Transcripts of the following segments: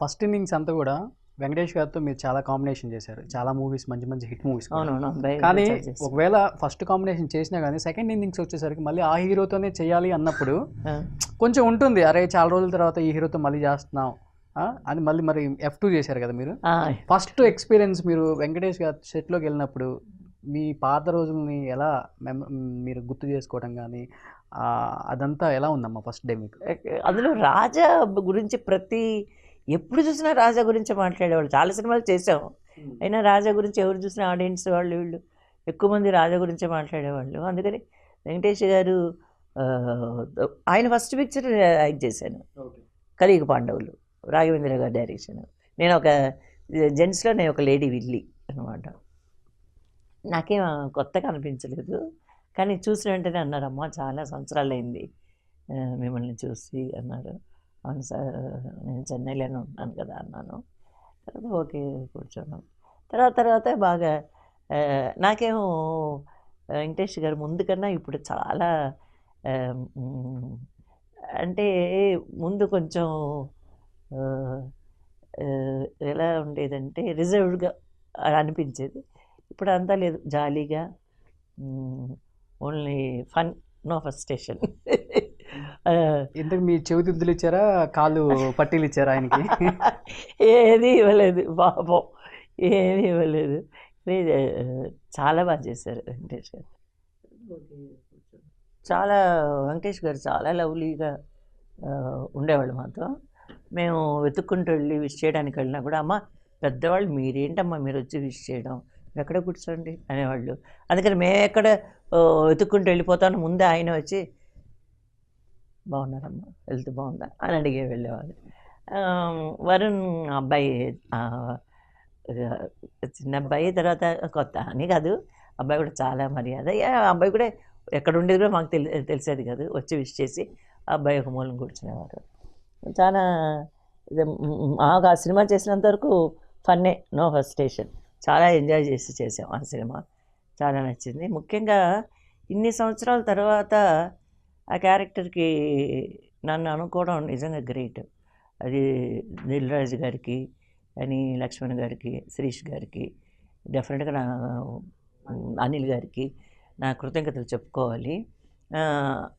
First innings అంతా కూడా వెంకటేష్ గారితో మీరు చాలా కాంబినేషన్ చేశారు. చాలా మూవీస్ మంచి మంచి హిట్ మూవీస్ కానీ. ఒకవేళ ఫస్ట్ కాంబినేషన్ చేసినా కానీ సెకండ్ ఇన్నింగ్స్ వచ్చేసరికి మళ్ళీ ఆ హీరోతోనే చేయాలి అన్నప్పుడు కొంచెం ఉంటుంది. అరే చాలా రోజుల తర్వాత ఈ హీరోతో మళ్ళీ చేస్తున్నాం. అని మళ్ళీ మరి ఎఫ్ టూ చేశారు కదా మీరు? ఫస్ట్ ఎక్స్పీరియన్స్ మీరు వెంకటేష్ గారి సెట్లోకి వెళ్ళినప్పుడు మీ పాత రోజుల్ని ఎలా మెమ- మీరు గుర్తు చేసుకోవడం కానీ అదంతా ఎలా ఉందమ్మా ఫస్ట్ డే మీకు? అందులో రాజా గురించి ప్రతి ఎప్పుడు చూసినా రాజా గురించి మాట్లాడేవాళ్ళు. చాలా సినిమాలు చేసాం అయినా రాజా గురించి ఎవరు చూసినా ఆడియన్స్ వాళ్ళు వీళ్ళు ఎక్కువ మంది రాజా గురించే మాట్లాడేవాళ్ళు. అందుకని వెంకటేష్ గారు ఆయన ఫస్ట్ పిక్చర్ యాక్ట్ చేశాను. కలియుగ పాండవులు రాఘవేంద్ర గారి డైరెక్షన్. నేను ఒక జెంట్స్లో నేను ఒక లేడీ విల్లి అనమాట నాకేం కొత్తగా అనిపించలేదు. కానీ చూసిన వెంటనే అన్నారు అమ్మ చాలా సంవత్సరాలు అయింది మిమ్మల్ని చూసి అన్నారు. అవును సార్ నేను చెన్నైలోనే ఉన్నాను కదా అన్నాను. తర్వాత ఓకే కూర్చున్నాం. తర్వాత తర్వాత బాగా నాకేమో వెంకటేష్ గారు ముందు కన్నా ఇప్పుడు చాలా అంటే ముందు కొంచెం ఎలా ఉండేదంటే రిజర్వ్డ్గా అనిపించేది. ఇప్పుడు అంతా లేదు జాలీగా only fun no first station ఇంతకు మీ చెవిదిద్దులు ఇచ్చారా? కాళ్ళు పట్టీలు ఇచ్చారా ఆయనకి? ఏది ఇవ్వలేదు పాపం. ఏది ఇవ్వలేదు. లేదు, చాలా బాగా చేశారు వెంకటేష్ గారు. చాలా వెంకటేష్ గారు చాలా లవ్లీగా ఉండేవాళ్ళు మాతో. మేము వెతుక్కుంటూ వెళ్ళి విష్ చేయడానికి వెళ్ళినా కూడా అమ్మ పెద్దవాళ్ళు మీరేంటమ్మా మీరు వచ్చి విష్ చేయడం? ఎక్కడ కూర్చోండి? అనేవాళ్ళు. అందుకని మేము ఎక్కడ వెతుక్కుంటూ వెళ్ళిపోతాను ముందే ఆయన వచ్చి బాగున్నారమ్మా హెల్త్ బాగుందా అని అడిగే వెళ్ళేవాళ్ళు. ఆ, వరుణ్ అబ్బాయి చిన్న అబ్బాయి తర్వాత కొత్త అని కాదు అబ్బాయి కూడా చాలా మర్యాద. ఏ, ఆ అబ్బాయి కూడా ఎక్కడ ఉండేది కూడా మాకు తెలి తెలిసేది కాదు వచ్చి విష్ చేసి ఆ అబ్బాయి ఒక మూలం కూర్చునేవారు. చాలా మాకు ఆ సినిమా చేసినంత వరకు ఫన్నే నో ఫస్ట్ స్టేషన్ చాలా ఎంజాయ్ చేసి చేసాం ఆ సినిమా. చాలా నచ్చింది. ముఖ్యంగా ఇన్ని సంవత్సరాల తర్వాత ఆ క్యారెక్టర్కి నన్ను అనుకోవడం నిజంగా గ్రేట్. అది దిల్ రాజు గారికి అని లక్ష్మణ్ గారికి శిరీష్ గారికి డెఫినెట్గా నా అనిల్ గారికి నా కృతజ్ఞతలు చెప్పుకోవాలి.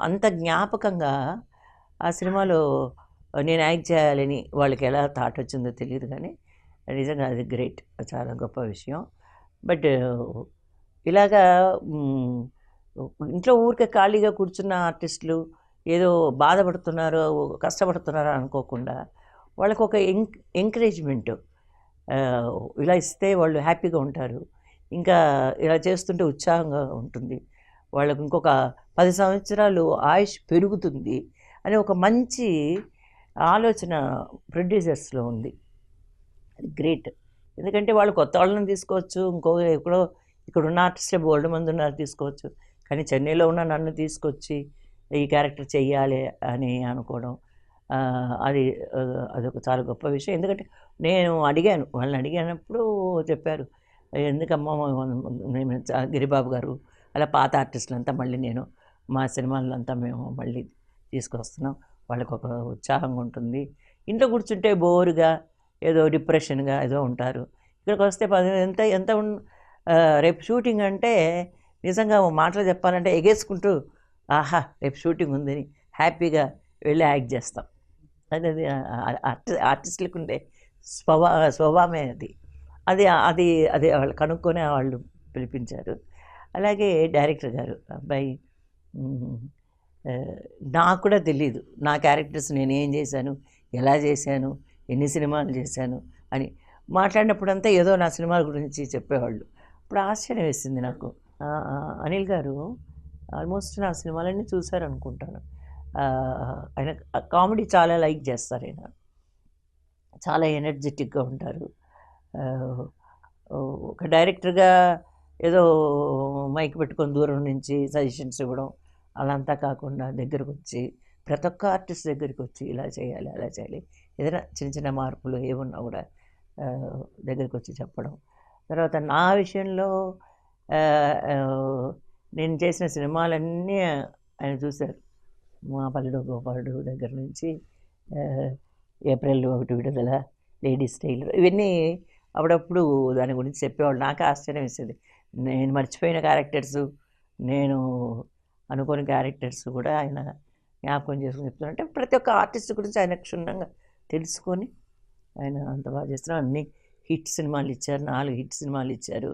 అంత జ్ఞాపకంగా ఆ సినిమాలో నేను యాక్ట్ చేయాలని వాళ్ళకి ఎలా థాట్ వచ్చిందో తెలియదు కానీ నిజంగా అది గ్రేట్. చాలా గొప్ప విషయం. బట్ ఇలాగా ఇంట్లో ఊరికే ఖాళీగా కూర్చున్న ఆర్టిస్టులు ఏదో బాధపడుతున్నారో కష్టపడుతున్నారు అనుకోకుండా వాళ్ళకు ఒక ఎంక్ ఎంకరేజ్మెంట్. ఇలా ఇస్తే వాళ్ళు హ్యాపీగా ఉంటారు. ఇంకా ఇలా చేస్తుంటే ఉత్సాహంగా ఉంటుంది. వాళ్ళకు ఇంకొక పది సంవత్సరాలు ఆయుష్ పెరుగుతుంది అనే ఒక మంచి ఆలోచన ప్రొడ్యూసర్స్లో ఉంది. అది గ్రేట్. ఎందుకంటే వాళ్ళు కొత్త వాళ్ళని తీసుకోవచ్చు ఇంకో ఎక్కడో ఇక్కడ ఉన్న ఆర్టిస్టే బోల్డ్ మంది ఉన్నారు తీసుకోవచ్చు. కానీ చెన్నైలో ఉన్న నన్ను తీసుకొచ్చి ఈ క్యారెక్టర్ చెయ్యాలి అని అనుకోవడం అది అదొక చాలా గొప్ప విషయం. ఎందుకంటే నేను అడిగాను వాళ్ళని అడిగినప్పుడు చెప్పారు ఎందుకమ్మా మేము గిరిబాబు గారు అలా పాత ఆర్టిస్టులు అంతా మళ్ళీ నేను మా సినిమాలంతా అంతా మేము మళ్ళీ తీసుకొస్తున్నాం వాళ్ళకి ఒక ఉత్సాహంగా ఉంటుంది. ఇంట్లో కూర్చుంటే బోరుగా ఏదో డిప్రెషన్గా ఏదో ఉంటారు. ఇక్కడికి వస్తే పది ఎంత ఎంత రేపు షూటింగ్ అంటే నిజంగా మాటలు చెప్పాలంటే ఎగేసుకుంటూ ఆహా రేపు షూటింగ్ ఉందని హ్యాపీగా వెళ్ళి యాక్ట్ చేస్తాం. అది అది ఆర్టి ఆర్టిస్టులకు ఉండే స్వభా స్వభావమే అది. అది అది అది వాళ్ళు కనుక్కొని వాళ్ళు పిలిపించారు. అలాగే డైరెక్టర్ గారు అబ్బాయి నాకు కూడా తెలియదు నా క్యారెక్టర్స్ నేను ఏం చేశాను ఎలా చేశాను ఎన్ని సినిమాలు చేశాను అని మాట్లాడినప్పుడంతా ఏదో నా సినిమాల గురించి చెప్పేవాళ్ళు. ఇప్పుడు ఆశ్చర్యం వేసింది నాకు. అనిల్ గారు ఆల్మోస్ట్ నా సినిమాలన్నీ చూశారు అనుకుంటాను ఆయన కామెడీ చాలా లైక్ చేస్తారు ఆయన. చాలా ఎనర్జెటిక్గా ఉంటారు. ఒక డైరెక్టర్గా ఏదో మైక్ పెట్టుకొని దూరం నుంచి సజెషన్స్ ఇవ్వడం అలా కాకుండా దగ్గరకు వచ్చి ప్రతి ఒక్క ఆర్టిస్ట్ దగ్గరికి వచ్చి ఇలా చేయాలి అలా చేయాలి. ఏదైనా చిన్న చిన్న మార్పులు ఏమున్నా కూడా దగ్గరికి వచ్చి చెప్పడం. తర్వాత నా విషయంలో నేను చేసిన సినిమాలన్నీ ఆయన చూశారు. మా పల్లెడు గోపాలుడు దగ్గర నుంచి ఏప్రిల్ ఒకటి విడుదల లేడీస్ టైలర్ ఇవన్నీ అప్పుడప్పుడు దాని గురించి చెప్పేవాళ్ళు. నాకు ఆశ్చర్యం వేసేది. నేను మర్చిపోయిన క్యారెక్టర్స్ నేను అనుకోని క్యారెక్టర్స్ కూడా ఆయన జ్ఞాపకం చేసుకుని చెప్తున్నారంటే ప్రతి ఒక్క ఆర్టిస్ట్ గురించి ఆయన క్షుణ్ణంగా తెలుసుకొని ఆయన అంత బాగా చేస్తున్నారు. అన్ని హిట్ సినిమాలు ఇచ్చారు నాలుగు హిట్ సినిమాలు ఇచ్చారు.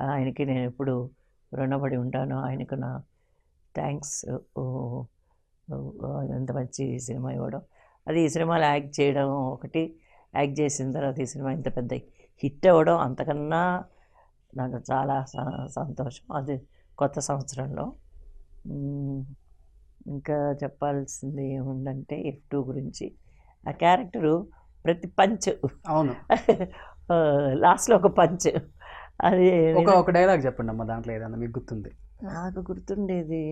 ఆయనకి నేను ఎప్పుడు రుణపడి ఉంటాను. ఆయనకు నా థ్యాంక్స్. ఎంత మంచి సినిమా ఇవ్వడం. అది ఈ సినిమాలో యాక్ట్ చేయడం ఒకటి. యాక్ట్ చేసిన తర్వాత ఈ సినిమా ఇంత పెద్ద హిట్ అవ్వడం అంతకన్నా నాకు చాలా సంతోషం. అది కొత్త సంవత్సరంలో. ఇంకా చెప్పాల్సింది ఏముందంటే ఎఫ్ టూ గురించి. ఆ క్యారెక్టరు ప్రతి పంచ్ అవును. లాస్ట్లో ఒక పంచ్. అది ఒక ఒక డైలాగ్ చెప్పండి అమ్మ దాంట్లో ఏదన్నా మీకు గుర్తుంది. నాకు గుర్తుండేది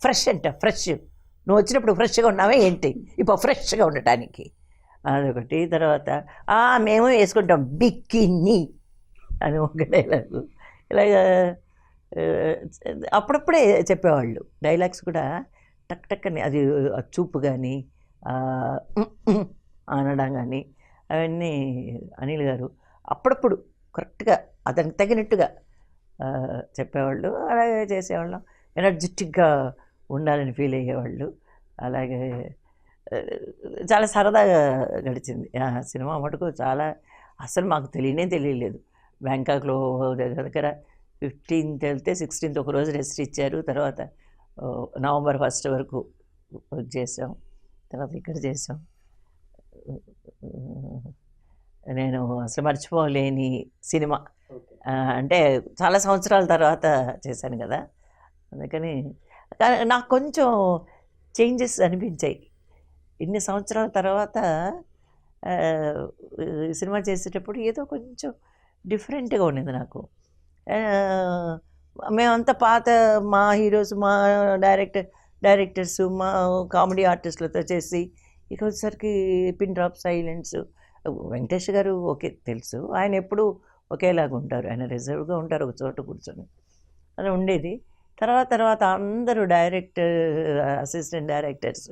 ఫ్రెష్ అంట ఫ్రెష్. నువ్వు వచ్చినప్పుడు ఫ్రెష్గా ఉన్నావే ఏంటి? ఇప్పుడు ఫ్రెష్గా ఉండటానికి. అదొకటి. తర్వాత "ఆ, మేము వేసుకుంటాం బిక్కిని అని ఒక డైలాగు ఇలాగ అప్పుడప్పుడే చెప్పేవాళ్ళు. డైలాగ్స్ కూడా టక్ టక్ అని అది చూపు కానీ అనడం కానీ అవన్నీ అనిల్ గారు అప్పుడప్పుడు కరెక్ట్గా అతనికి తగినట్టుగా చెప్పేవాళ్ళు అలాగే చేసేవాళ్ళం. ఎనర్జెటిక్గా ఉండాలని ఫీల్ అయ్యేవాళ్ళు. అలాగే చాలా సరదాగా గడిచింది సినిమా మటుకు చాలా అసలు మాకు తెలియనే తెలియలేదు. బ్యాంకాక్లో దగ్గర దగ్గర ఫిఫ్టీన్త్ వెళ్తే సిక్స్టీన్త్ ఒక రోజు రెస్ట్ ఇచ్చారు. తర్వాత నవంబర్ ఫస్ట్ వరకు వర్క్ చేసాం. తర్వాత ఇక్కడ చేసాం. నేను అసలు మర్చిపోలేని సినిమా. అంటే చాలా సంవత్సరాల తర్వాత చేశాను కదా. అందుకని కానీ నాకు కొంచెం చేంజెస్ అనిపించాయి. ఇన్ని సంవత్సరాల తర్వాత సినిమా చేసేటప్పుడు ఏదో కొంచెం డిఫరెంట్గా ఉండేది నాకు. మేమంతా పాత మా హీరోస్ మా డైరెక్టర్ డైరెక్టర్స్ మా కామెడీ ఆర్టిస్టులతో చేసి ఇక వచ్చేసరికి పిన్ డ్రాప్ సైలెన్స్ వెంకటేష్ గారు ఓకే తెలుసు. ఆయన ఎప్పుడు ఒకేలాగా ఉంటారు. ఆయన రిజర్వ్గా ఉంటారు ఒక చోట కూర్చొని. అలా ఉండేది. తర్వాత తర్వాత అందరూ డైరెక్టర్ అసిస్టెంట్ డైరెక్టర్స్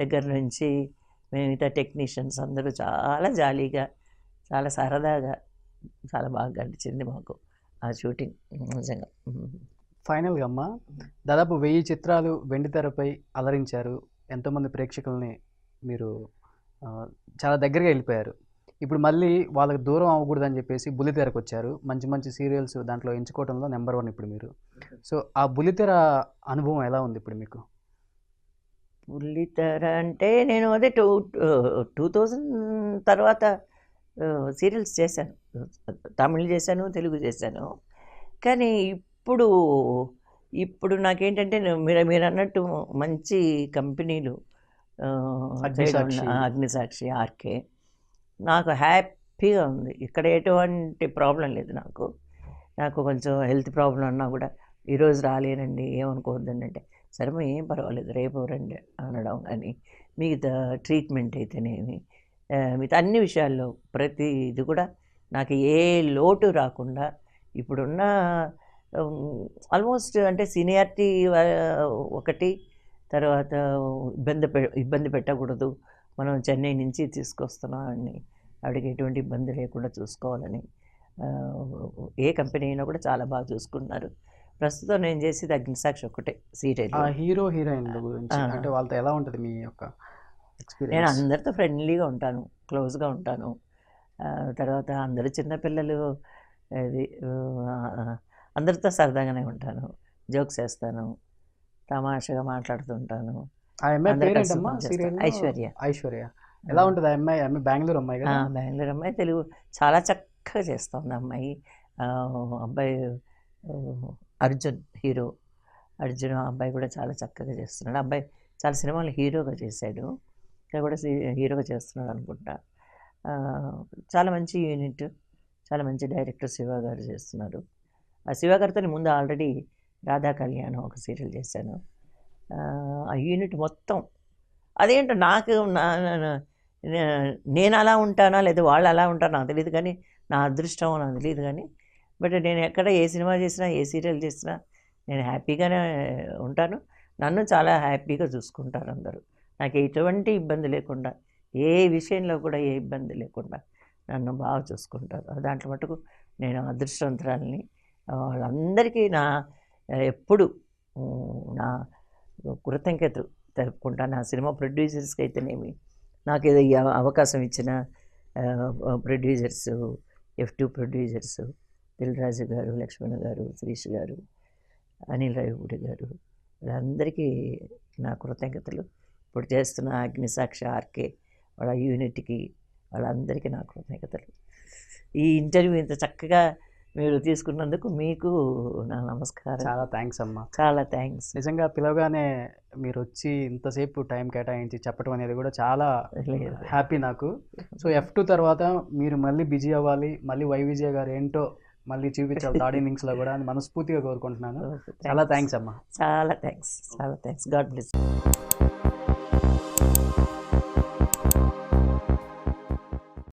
దగ్గర నుంచి మిగతా టెక్నీషియన్స్ అందరూ చాలా జాలీగా చాలా సరదాగా చాలా బాగా గడిచింది మాకు ఆ షూటింగ్. నిజంగా. ఫైనల్గా అమ్మ దాదాపు వెయ్యి చిత్రాలు వెండి తెరపై అలరించారు. ఎంతోమంది ప్రేక్షకుల్ని మీరు చాలా దగ్గరగా వెళ్ళిపోయారు. ఇప్పుడు మళ్ళీ వాళ్ళకి దూరం అవ్వకూడదని చెప్పేసి బుల్లితెరకు వచ్చారు మంచి మంచి సీరియల్స్ దాంట్లో ఎంచుకోవడంలో నెంబర్ వన్ ఇప్పుడు మీరు. సో ఆ బుల్లితెర అనుభవం ఎలా ఉంది ఇప్పుడు మీకు? బుల్లితెర అంటే నేను అదే టూ టూ థౌజండ్ తర్వాత సీరియల్స్ చేశాను. తమిళ్ చేశాను తెలుగు చేశాను. కానీ ఇప్పుడు ఇప్పుడు నాకేంటంటే మీరు మీరు అన్నట్టు మంచి కంపెనీలు అగ్నిసాక్షి. ఆర్కే. నాకు హ్యాపీగా ఉంది. ఇక్కడ ఎటువంటి ప్రాబ్లం లేదు నాకు. నాకు కొంచెం హెల్త్ ప్రాబ్లం అన్నా కూడా ఈరోజు రాలేనండి ఏమనుకోవద్దండి అంటే సరే ఏం పర్వాలేదు రేపు రండి అనడం కానీ మిగతా ట్రీట్మెంట్ అయితేనేమి మిగతా అన్ని విషయాల్లో ప్రతి ఇది కూడా నాకు ఏ లోటు రాకుండా ఇప్పుడున్న ఆల్మోస్ట్ అంటే సీనియారిటీ ఒకటి తర్వాత ఇబ్బంది పె ఇబ్బంది పెట్టకూడదు. మనం చెన్నై నుంచి తీసుకొస్తున్నాం అని ఆవిడకి ఎటువంటి ఇబ్బంది లేకుండా చూసుకోవాలని ఏ కంపెనీ అయినా కూడా చాలా బాగా చూసుకుంటున్నారు. ప్రస్తుతం నేను చేసేది అగ్నిసాక్షి ఒకటే సీరియల్ హీరో హీరోయిన్ గురించి. అంటే వాళ్ళతో ఎలా ఉంటుంది మీ యొక్క నేను అందరితో ఫ్రెండ్లీగా ఉంటాను క్లోజ్గా ఉంటాను. తర్వాత అందరు చిన్నపిల్లలు అది అందరితో సరదాగానే ఉంటాను. జోక్స్ వేస్తాను. తమాషగా మాట్లాడుతుంటాను. ఐశ్వర్య. ఐశ్వర్య. ఎలా ఉంటుంది అమ్మాయి? అమ్మాయి బెంగళూరు అమ్మాయి కదా? బెంగళూరు అమ్మాయి తెలుగు. చాలా చక్కగా చేస్తుంది అమ్మాయి. అబ్బాయి అర్జున్ హీరో. అర్జున్ అబ్బాయి కూడా చాలా చక్కగా చేస్తున్నాడు. అబ్బాయి చాలా సినిమాలు హీరోగా చేశాడు. ఇక్కడ కూడా హీరోగా చేస్తున్నాడు అనుకుంటా. చాలా మంచి యూనిట్. చాలా మంచి డైరెక్టర్ శివ గారు చేస్తున్నారు. ఆ శివ గారితో ముందు ఆల్రెడీ రాధా కళ్యాణం ఒక సీరియల్ చేశాను. ఆ, యూనిట్ మొత్తం అదేంటో నాకు నా నేను అలా ఉంటానా లేదా వాళ్ళు అలా ఉంటారో నాకు తెలియదు కానీ నా అదృష్టం నాకు తెలియదు కానీ బట్ నేను ఎక్కడ ఏ సినిమా చేసినా ఏ సీరియల్ చేసినా నేను హ్యాపీగానే ఉంటాను. నన్ను చాలా హ్యాపీగా చూసుకుంటారు అందరూ. నాకు ఎటువంటి ఇబ్బంది లేకుండా ఏ విషయంలో కూడా ఏ ఇబ్బంది లేకుండా నన్ను బాగా చూసుకుంటారు. దాంట్లో మటుకు నేను అదృష్టవంతురాలని. వాళ్ళందరికీ నా ఎప్పుడు నా కృతజ్ఞతలు తెలుపుకుంటా నా సినిమా ప్రొడ్యూసర్స్కి అయితేనేమి నాకు ఏదో అవకాశం ఇచ్చిన producers F two producers Dilraju garu Laxman garu Sreesh గారు అనిల్ రావిపూడి గారు వీళ్ళందరికీ నా కృతజ్ఞతలు. ఇప్పుడు చేస్తున్న అగ్నిసాక్ష ఆర్కే వాళ్ళ యూనిట్కి వాళ్ళందరికీ నా కృతజ్ఞతలు. ఈ ఇంటర్వ్యూ ఇంత చక్కగా మీరు తీసుకున్నందుకు మీకు నా నమస్కారం. చాలా థ్యాంక్స్ అమ్మా. చాలా థ్యాంక్స్. నిజంగా పిలవగానే మీరు వచ్చి ఇంతసేపు టైం కేటాయించి చెప్పడం అనేది కూడా చాలా హ్యాపీ నాకు. సో ఎఫ్ టూ తర్వాత మీరు మళ్ళీ బిజీ అవ్వాలి మళ్ళీ వై విజయ్ గారు ఏంటో మళ్ళీ చూపించాలి థర్డ్ ఇన్నింగ్స్లో కూడా అని మనస్ఫూర్తిగా కోరుకుంటున్నాను. చాలా థ్యాంక్స్. అమ్మా. చాలా థ్యాంక్స్ చాలా థ్యాంక్స్. God bless